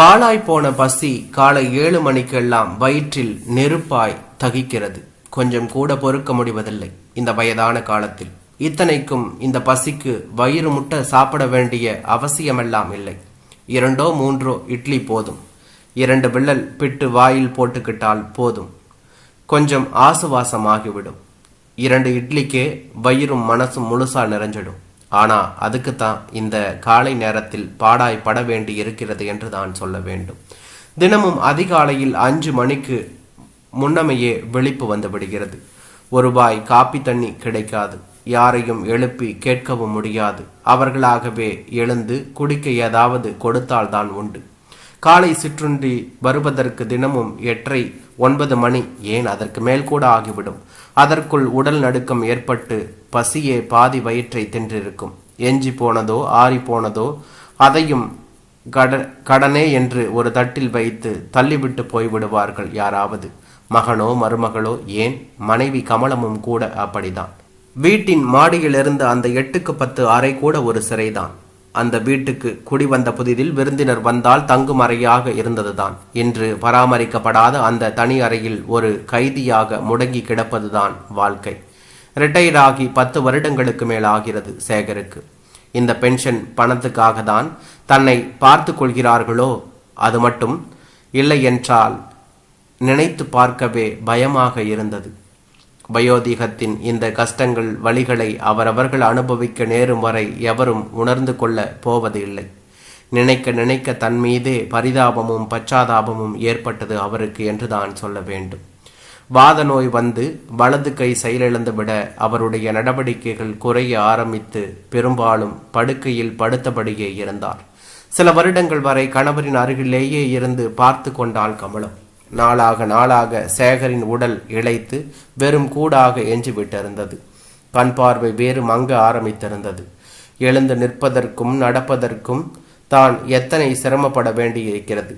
பாழாய் போன பசி காலை ஏழு மணிக்கெல்லாம் வயிற்றில் நெருப்பாய் தகிக்கிறது. கொஞ்சம் கூட பொறுக்க முடிவதில்லை இந்த வயதான காலத்தில். இத்தனைக்கும் இந்த பசிக்கு வயிறு முட்ட சாப்பிட வேண்டிய அவசியமெல்லாம் இல்லை. இரண்டோ மூன்றோ இட்லி போதும். இரண்டு விள்ளல் பிட்டு வாயில் போட்டுக்கிட்டால் போதும். கொஞ்சம் ஆசுவாசமாகிவிடும். இரண்டு இட்லிக்கே வயிறும் மனசும் முழுசா நிறைஞ்சிடும். ஆனால் அதுக்கு தான் இந்த காலை நேரத்தில் பாடாய் பட வேண்டி இருக்கிறது என்று தான் சொல்ல வேண்டும். தினமும் அதிகாலையில் அஞ்சு மணிக்கு முன்னமையே விழிப்பு வந்து விடுகிறது. ஒரு பாய் காப்பி தண்ணி கிடைக்காது. யாரையும் எழுப்பி கேட்கவும் முடியாது. அவர்களாகவே எழுந்து குடிக்க ஏதாவது கொடுத்தால்தான் உண்டு. காலை சிற்றுண்டி வருவதற்கு தினமும் எட்டரை ஒன்பது மணி ஏன் அதற்கு மேல் கூட ஆகிவிடும். அதற்குள் உடல் நடுக்கம் ஏற்பட்டு பசியே பாதி வயிற்றை தின்றிருக்கும். எஞ்சி போனதோ ஆறி போனதோ அதையும் கட கடனே என்று ஒரு தட்டில் வைத்து தள்ளிவிட்டு போய்விடுவார்கள் யாராவது. மகனோ மருமகளோ ஏன்? மனைவி கமலமும் கூட அப்படிதான். வீட்டின் மாடியிலிருந்து அந்த எட்டுக்கு பத்து அறை கூட ஒரு சிறைதான். அந்த வீட்டுக்கு குடி வந்த புதிதில் விருந்தினர் வந்தால் தங்கும் அறையாக இருந்ததுதான். இன்று பராமரிக்கப்படாத அந்த தனி அறையில் ஒரு கைதியாக முடங்கி கிடப்பதுதான் வாழ்க்கை. ரிட்டையர் ஆகி பத்து வருடங்களுக்கு மேல் ஆகிறது சேகருக்கு. இந்த பென்ஷன் பணத்துக்காக தான் தன்னை பார்த்து கொள்கிறார்களோ? அது மட்டும் இல்லை என்றால் நினைத்து பார்க்கவே பயமாக இருந்தது. வயோதிகத்தின் இந்த கஷ்டங்கள் வழிகளை அவரவர்கள் அனுபவிக்க நேரும் வரை எவரும் உணர்ந்து கொள்ள போவது இல்லை. நினைக்க நினைக்க தன் மீதே பரிதாபமும் பச்சாதாபமும் ஏற்பட்டது அவருக்கு என்று தான் சொல்ல வேண்டும். வாத நோய் வந்து வலது கை செயலிழந்துவிட அவருடைய நடவடிக்கைகள் குறைய ஆரம்பித்து பெரும்பாலும் படுக்கையில் படுத்தபடியே இருந்தார். சில வருடங்கள் வரை கணவரின் அருகிலேயே இருந்து பார்த்து கொண்டாள் கமலம். நாளாக நாளாக சேகரின் உடல் இழைத்து வெறும் கூடாக எஞ்சிவிட்டிருந்தது. கண் பார்வை வேறு மங்க ஆரம்பித்திருந்தது. எழுந்து நிற்பதற்கும் நடப்பதற்கும் தான் எத்தனை சிரமப்பட வேண்டியிருக்கிறது.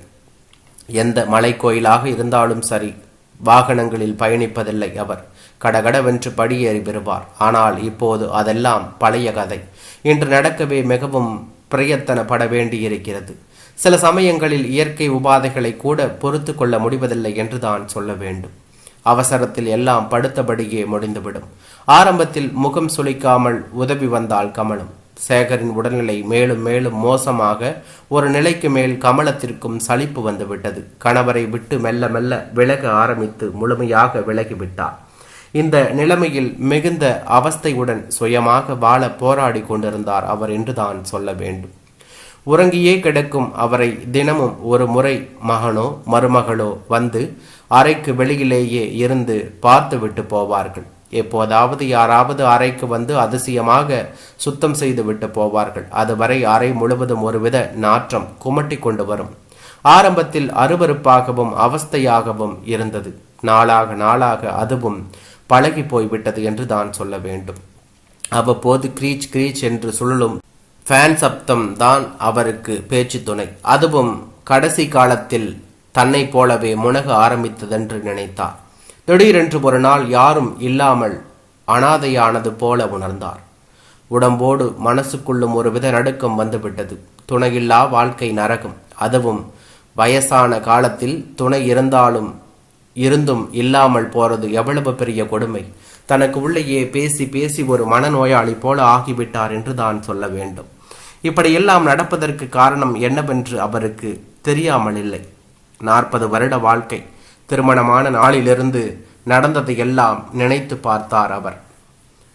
எந்த மலை கோயிலாக இருந்தாலும் சரி வாகனங்களில் பயணிப்பதில்லை அவர். கடகடவென்று படியேறி வருவார். ஆனால் இப்போது அதெல்லாம் பழைய கதை. இன்று நடக்கவே மிகவும் பிரயத்தனப்பட வேண்டியிருக்கிறது. சில சமயங்களில் இயற்கை உபாதைகளை கூட பொறுத்து கொள்ள முடிவதில்லை என்று தான் சொல்ல வேண்டும். அவசரத்தில் எல்லாம் படுத்தபடியே முடிந்துவிடும். ஆரம்பத்தில் முகம் சுளிக்காமல் உதவி வந்தால் கமலும். சேகரின் உடல்நிலை மேலும் மேலும் மோசமாக ஒரு நிலைக்கு மேல் கமலத்திற்கும் சலிப்பு வந்துவிட்டது. கணவரை விட்டு மெல்ல மெல்ல விலக ஆரம்பித்து முழுமையாக விலகிவிட்டார். இந்த நிலைமையில் மிகுந்த அவஸ்தையுடன் சுயமாக வாழ போராடி கொண்டிருந்தார் அவர் என்றுதான் சொல்ல வேண்டும். உறங்கியே கிடக்கும் அவரை தினமும் ஒரு முறை மகனோ மருமகளோ வந்து அறைக்கு வெளியிலேயே இருந்து பார்த்துவிட்டு போவார்கள். எப்போதாவது யாராவது அறைக்கு வந்து அதிசயமாக சுத்தம் செய்து விட்டு போவார்கள். அதுவரை அறை முழுவதும் ஒருவித நாற்றம் குமட்டி கொண்டு வரும். ஆரம்பத்தில் அருவருப்பாகவும் அவஸ்தையாகவும் இருந்தது. நாளாக நாளாக அதுவும் பழகி போய்விட்டது என்று தான் சொல்ல வேண்டும். அவ்வப்போது கிரீச் கிரீச் என்று சுழலும் ஃபேன் சப்தம் தான் அவருக்கு பேச்சு துணை. அதுவும் கடைசி காலத்தில் தன்னை போலவே முனக ஆரம்பித்ததென்று நினைத்தார். திடீரென்று ஒரு நாள் யாரும் இல்லாமல் அனாதையானது போல உணர்ந்தார். உடம்போடு மனசுக்குள்ளும் ஒரு வித நடுக்கம் வந்துவிட்டது. துணையில்லா வாழ்க்கை நரகம். அதுவும் வயசான காலத்தில் துணை இருந்தாலும் இருந்தும் இல்லாமல் போறது எவ்வளவு பெரிய கொடுமை. தனக்கு உள்ளேயே பேசி பேசி ஒரு மனநோயாளி போல ஆகிவிட்டார் என்று தான் சொல்ல வேண்டும். இப்படியெல்லாம் நடப்பதற்கு காரணம் என்னவென்று அவருக்கு தெரியாமல் இல்லை நாற்பது வருட வாழ்க்கை. திருமணமான நாளிலிருந்து நடந்ததை எல்லாம் நினைத்து பார்த்தார் அவர்.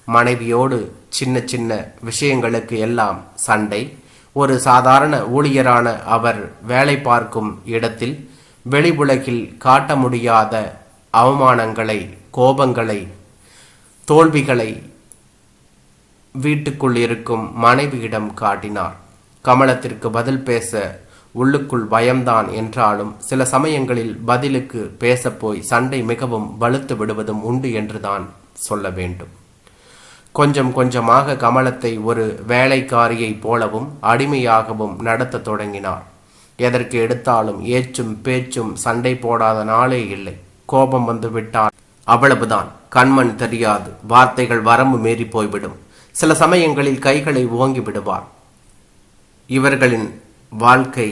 மனைவியோடு சின்ன சின்ன விஷயங்களுக்கு எல்லாம் சண்டை. ஒரு சாதாரண ஊழியரான அவர் வேலை பார்க்கும் இடத்தில் வெளி உலகில் காட்ட முடியாத அவமானங்களை கோபங்களை தோல்விகளை வீட்டுக்குள் இருக்கும் மனைவியிடம் காட்டினார். கமலத்திற்கு பதில் பேச உள்ளுக்குள் பயம்தான் என்றாலும் சில சமயங்களில் பதிலுக்கு பேசப்போய் சண்டை மிகவும் வலுத்து விடுவதும் உண்டு என்றுதான் சொல்ல வேண்டும். கொஞ்சம் கொஞ்சமாக கமலத்தை ஒரு வேலைக்காரியைப் போலவும் அடிமையாகவும் நடத்த தொடங்கினார். எதற்கு எடுத்தாலும் ஏச்சும் பேச்சும் சண்டை போடாத நாளே இல்லை. கோபம் வந்து விட்டால் அவ்வளவுதான். கண்மண் தெரியாது. வார்த்தைகள் வரம்பு மீறி போய்விடும். சில சமயங்களில் கைகளை ஓங்கி விடுவார். இவர்களின் வாழ்க்கை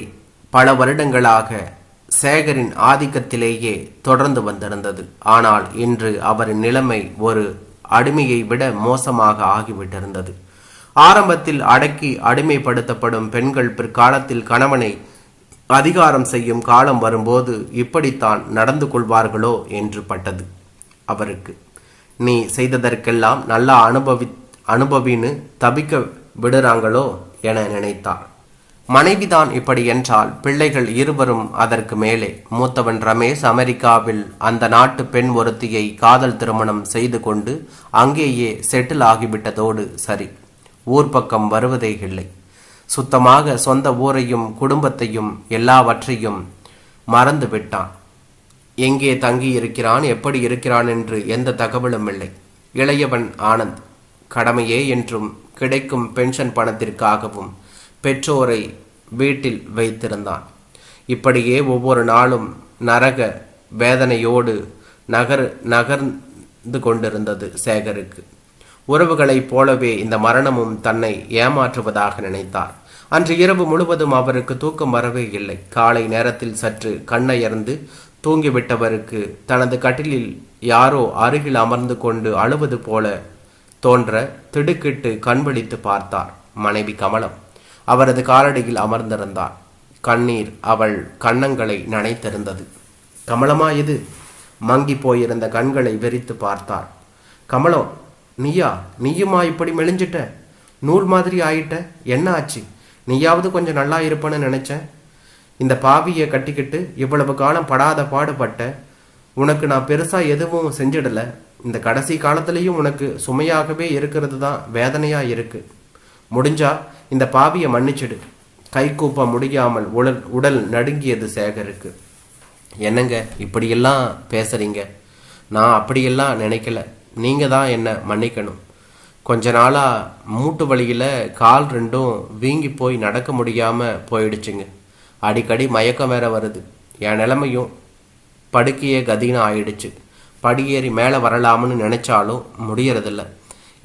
பல வருடங்களாக சேகரின் ஆதிக்கத்திலேயே தொடர்ந்து வந்திருந்தது. ஆனால் இன்று அவரின் நிலைமை ஒரு அடிமையை விட மோசமாக ஆகிவிட்டிருந்தது. ஆரம்பத்தில் அடக்கி அடிமைப்படுத்தப்படும் பெண்கள் பிற்காலத்தில் கணவனை அதிகாரம் செய்யும் காலம் வரும்போது இப்படித்தான் நடந்து கொள்வார்களோ என்று பட்டது அவருக்கு. நீ செய்ததற்கெல்லாம் நல்லா அனுபவி அனுபவின்னு தபிக்க விடுறாங்களோ என நினைத்தார். மனைவிதான் இப்படி என்றால் பிள்ளைகள் இருவரும் அதற்கு மேலே. மூத்தவன் ரமேஷ் அமெரிக்காவில் அந்த நாட்டு பெண் ஒருத்தியை காதல் திருமணம் செய்து கொண்டு அங்கேயே செட்டில் ஆகிவிட்டதோடு சரி. ஊர் பக்கம் வருவதே இல்லை. சுத்தமாக சொந்த ஊரையும் குடும்பத்தையும் எல்லாவற்றையும் மறந்து விட்டான். எங்கே தங்கி இருக்கிறான் எப்படி இருக்கிறான் என்று எந்த தகவலும் இல்லை. இளையவன் ஆனந்த் கடமையே என்றும் கிடைக்கும் பென்ஷன் பணத்திற்காகவும் பெற்றோரை வீட்டில் வைத்திருந்தான். இப்படியே ஒவ்வொரு நாளும் நரக வேதனையோடு நகர் நகர்ந்து கொண்டிருந்தது சேகருக்கு. உறவுகளைப் போலவே இந்த மரணமும் தன்னை ஏமாற்றுவதாக நினைத்தார். அன்று இரவு முழுவதும் அவருக்கு தூக்கம் வரவே இல்லை. காலை நேரத்தில் சற்று கண்ணயர்ந்து தூங்கிவிட்டவருக்கு தனது கட்டிலில் யாரோ அருகில் அமர்ந்து கொண்டு அழுவது போல தோன்ற திடுக்கிட்டு கண்விழித்து பார்த்தார் மனைவி கமலம். அவரது காலடியில் அமர்ந்திருந்தார். கண்ணீர் அவள் கன்னங்களை நனைத்திருந்தது. கமலமா இது? மங்கி போயிருந்த கண்களை வெறித்து பார்த்தார் கமலம் நீயா? நீயுமா இப்படி மெலிஞ்சிட்ட? நூல் மாதிரி ஆயிட்ட? என்ன ஆச்சு? நீயாவது கொஞ்சம் நல்லா இருப்பேன்னு நினைச்சேன். இந்த பாவியை கட்டிக்கிட்டு இவ்வளவு காலம் படாத பாடுபட்ட உனக்கு நான் பெருசா எதுவும் செஞ்சிடல. இந்த கடைசி காலத்திலையும் உனக்கு சுமையாகவே இருக்கிறது தான் வேதனையா இருக்கு. முடிஞ்சா இந்த பாவியை மன்னிச்சிடு. கைகூப்ப முடியாமல் உடல் உடல் நடுங்கியது சேகருக்கு. என்னங்க இப்படியெல்லாம் பேசுறீங்க? நான் அப்படியெல்லாம் நினைக்கல. நீங்க தான் என்ன மன்னிக்கணும். கொஞ்ச நாளா மூட்டு வலியில கால் ரெண்டும் வீங்கி போய் நடக்க முடியாம போயிடுச்சுங்க. அடிக்கடி மயக்கம் வேற வருது. என் நிலைமையும் படுக்கையே கதின்னு ஆயிடுச்சு. படியேறி மேலே வரலாம்னு நினைச்சாலும் முடியறதில்ல.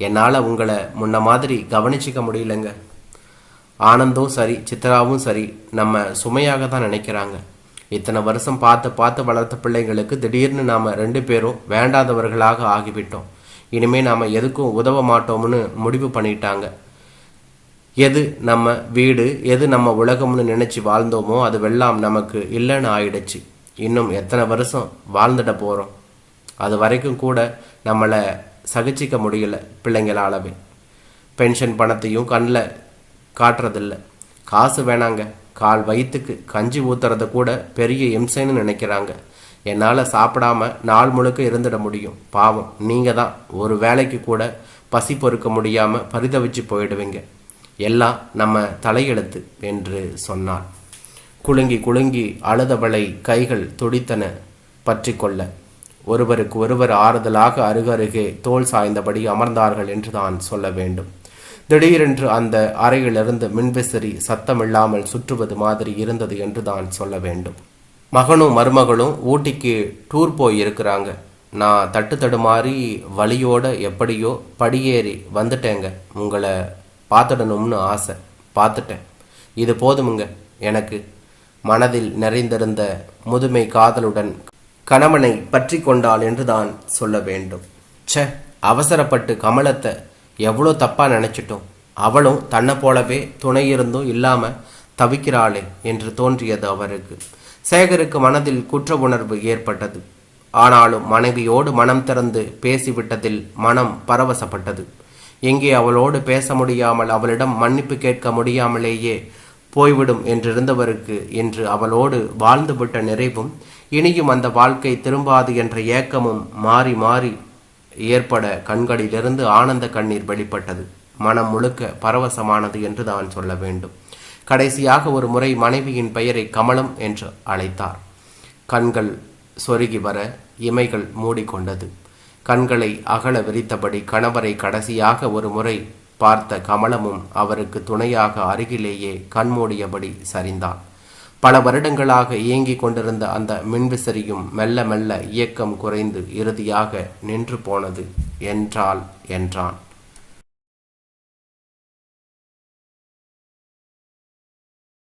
என்னால் உங்களை முன்ன மாதிரி கவனிச்சிக்க முடியலங்க. ஆனந்தும் சரி சித்ராவும் சரி நம்ம சுமையாக தான் நினைக்கிறாங்க. இத்தனை வருஷம் பார்த்து பார்த்து வளர்த்த பிள்ளைங்களுக்கு திடீர்னு நாம் ரெண்டு பேரும் வேண்டாதவர்களாக ஆகிவிட்டோம். இனிமே நாம் எதுக்கும் உதவ மாட்டோம்னு முடிவு பண்ணிட்டாங்க. எது நம்ம வீடு எது நம்ம உலகம்னு நினைச்சு வாழ்ந்தோமோ அது வெல்லாம் நமக்கு இல்லைன்னு ஆயிடுச்சு. இன்னும் எத்தனை வருஷம் வாழ்ந்துட போகிறோம் அது வரைக்கும் கூட நம்மளை சகிச்சிக்க முடியல பிள்ளைங்களாலவே. பென்ஷன் பணத்தையும் கண்ணில் காட்டுறதில்ல. காசு வேணாங்க. கால் வயிற்றுக்கு கஞ்சி ஊத்துறத கூட பெரிய இம்சைன்னு நினைக்கிறாங்க. என்னால் சாப்பிடாம நாள் முழுக்க இருந்துட முடியும். பாவம் நீங்கள் தான் ஒரு வேலைக்கு கூட பசி பொறுக்க முடியாமல் பரிதவிச்சு போயிடுவீங்க. எல்லாம் நம்ம தலையெழுத்து என்று சொன்னார் குலுங்கி குலுங்கி அழுதவளை கைகள் துடித்தன பற்றி கொள்ள ஒருவருக்கு ஒருவர் ஆறுதலாக அருகருகே தோல் சாய்ந்தபடி அமர்ந்தார்கள் என்று தான் சொல்ல வேண்டும். திடீரென்று அந்த அறையிலிருந்து மின்விசிறி சத்தமில்லாமல் சுற்றுவது மாதிரி இருந்தது என்று தான் சொல்ல வேண்டும். மகனும் மருமகளும் ஊட்டிக்கு டூர் போய் இருக்கிறாங்க நான் தட்டு தடுமாறி வழியோட எப்படியோ படியேறி வந்துட்டேங்க. உங்களை பார்த்துடணும்னு ஆசை. பார்த்துட்டேன். இது போதுமுங்க. எனக்கு மனதில் நிறைந்திருந்த முதுமை காதலுடன் கணவனை பற்றி கொண்டாள் என்று தான் சொல்ல வேண்டும். ச்சே அவசரப்பட்டு கமலத்தை எவ்வளோ தப்பா நினைச்சிட்டோம். அவளும் தன்னை போலவே துணை இருந்தும் இல்லாம தவிக்கிறாளே என்று தோன்றியது அவருக்கு. சேகருக்கு மனதில் குற்ற உணர்வு ஏற்பட்டது. ஆனாலும் மனைவியோடு மனம் திறந்து பேசிவிட்டதில் மனம் பரவசப்பட்டது. எங்கே அவளோடு பேச முடியாமல் அவளிடம் மன்னிப்பு கேட்க முடியாமலேயே போய்விடும் என்றிருந்தவருக்கு இன்று அவளோடு வாழ்ந்துவிட்ட நிறைவும் இனியும் அந்த வாழ்க்கை திரும்பாது என்ற ஏக்கமும் மாறி மாறி ஏற்பட கண்களிலிருந்து ஆனந்த கண்ணீர் வெளிப்பட்டது. மனம் முழுக்க பரவசமானது என்று தான் சொல்ல வேண்டும். கடைசியாக ஒரு முறை மனைவியின் பெயரை கமலம் என்று அழைத்தார். கண்கள் சொருகி வர இமைகள் மூடிக்கொண்டது. கண்களை அகல விரித்தபடி கணவரை கடைசியாக ஒரு முறை பார்த்த கமலமும் அவருக்கு துணையாக அருகிலேயே கண்மூடியபடி சரிந்தான். பல வருடங்களாக இயங்கிக் கொண்டிருந்த அந்த மின்விசிறியும் மெல்ல மெல்ல இயக்கம் குறைந்து இறுதியாக நின்று போனது என்றால் என்றான்.